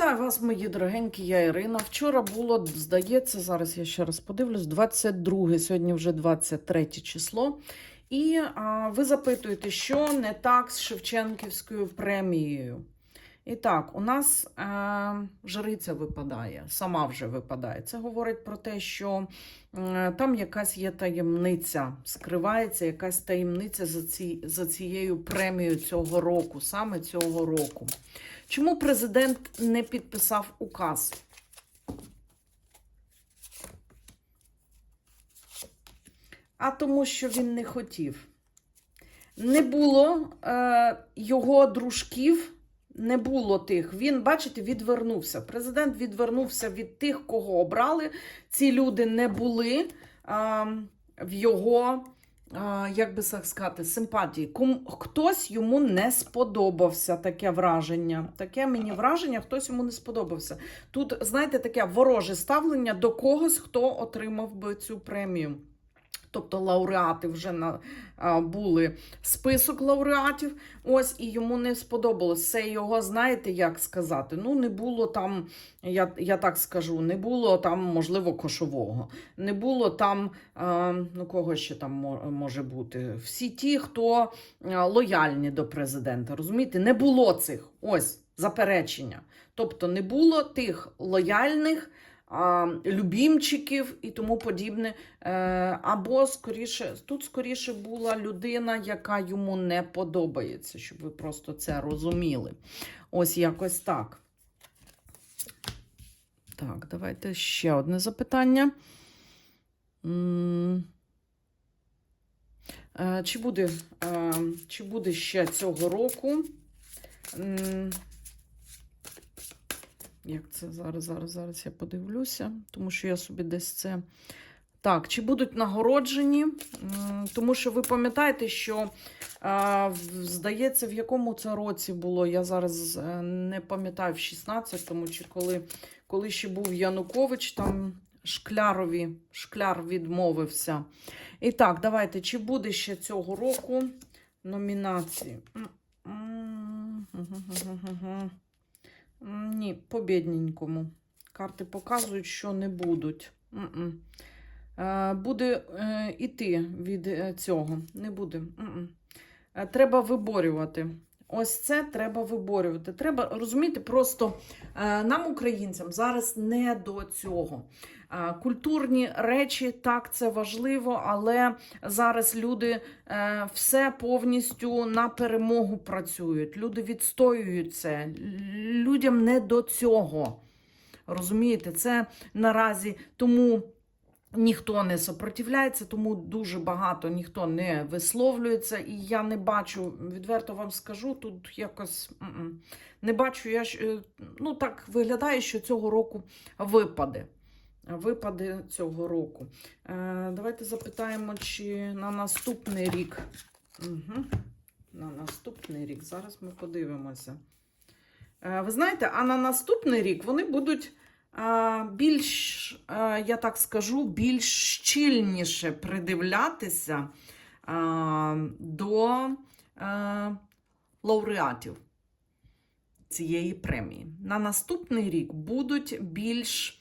Вітаю вас, мої дорогенькі, я Ірина. Вчора було, здається, зараз я ще раз подивлюсь, 22, сьогодні вже 23 число. І а, ви запитуєте, що не так з Шевченківською премією. І так, у нас е, жриця випадає, сама вже випадає. Це говорить про те, що е, там якась є таємниця, скривається якась таємниця за, ці, за цією премією цього року, саме цього року. Чому президент не підписав указ? А тому, що він не хотів. Не було е, його дружків, не було тих. Він, бачите, відвернувся. Президент відвернувся від тих, кого обрали. Ці люди не були е, в його, е, як би сказати, симпатії. Ком, хтось йому не сподобався таке враження. Таке мені враження, хтось йому не сподобався. Тут, знаєте, таке вороже ставлення до когось, хто отримав би цю премію. Тобто лауреати вже на, були список лауреатів. Ось і йому не сподобалось. Це його, знаєте, як сказати? Ну, не було там, я я так скажу, не було там, можливо, кошового. Не було там, ну кого ще там може бути? Всі ті, хто лояльні до президента. Розумієте, не було цих ось заперечення. Тобто не було тих лояльних любімчиків і тому подібне. Е, або скоріше, тут скоріше була людина, яка йому не подобається, щоб ви просто це розуміли. Ось якось так. Так, давайте ще одне запитання. Е, Чи буде, е, чи буде ще цього року? Як це зараз, зараз, зараз я подивлюся, тому що я собі десь це. Так, чи будуть нагороджені? Тому що ви пам'ятаєте, що, здається, в якому це році було, я зараз е, не пам'ятаю, в 16-му, чи коли, коли ще був Янукович, там Шклярові, Шкляр відмовився. І так, давайте, чи буде ще цього року номінації? М, м, гу-гу-гу-гу-гу. М, Ні, по бідненькому. Карти показують, що не будуть. М-м. Е, Буде е, іти від е, цього. Не буде. Е, Треба виборювати. Ось це треба виборювати. Треба розуміти, просто е, нам, українцям, зараз не до цього. Е, Культурні речі, так, це важливо, але зараз люди е, все повністю на перемогу працюють. Люди відстоюють це. Людям не до цього. Розумієте, це наразі тому. Ніхто не сопротивляється, тому дуже багато ніхто не висловлюється. І я не бачу, відверто вам скажу, тут якось не бачу. Я е, ну так виглядає, що цього року випаде. Випаде цього року. Е, давайте запитаємо, чи на наступний рік. Угу. На наступний рік. Зараз ми подивимося. Е, ви знаєте, а на наступний рік вони будуть більш, я так скажу, більш щільніше придивлятися до лауреатів цієї премії. На наступний рік будуть більш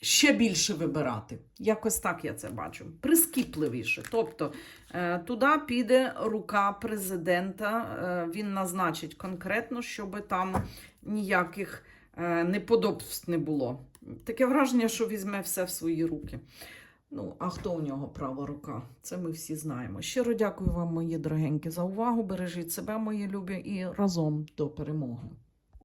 ще більше вибирати. Якось так я це бачу. Прискіпливіше. Тобто е, туди піде рука президента, е, він назначить конкретно, щоб там ніяких е, неподобств не було. Таке враження, що візьме все в свої руки. Ну, а хто у нього права рука? Це ми всі знаємо. Щиро дякую вам, мої дорогенькі, за увагу. Бережіть себе, мої любі, і разом до перемоги.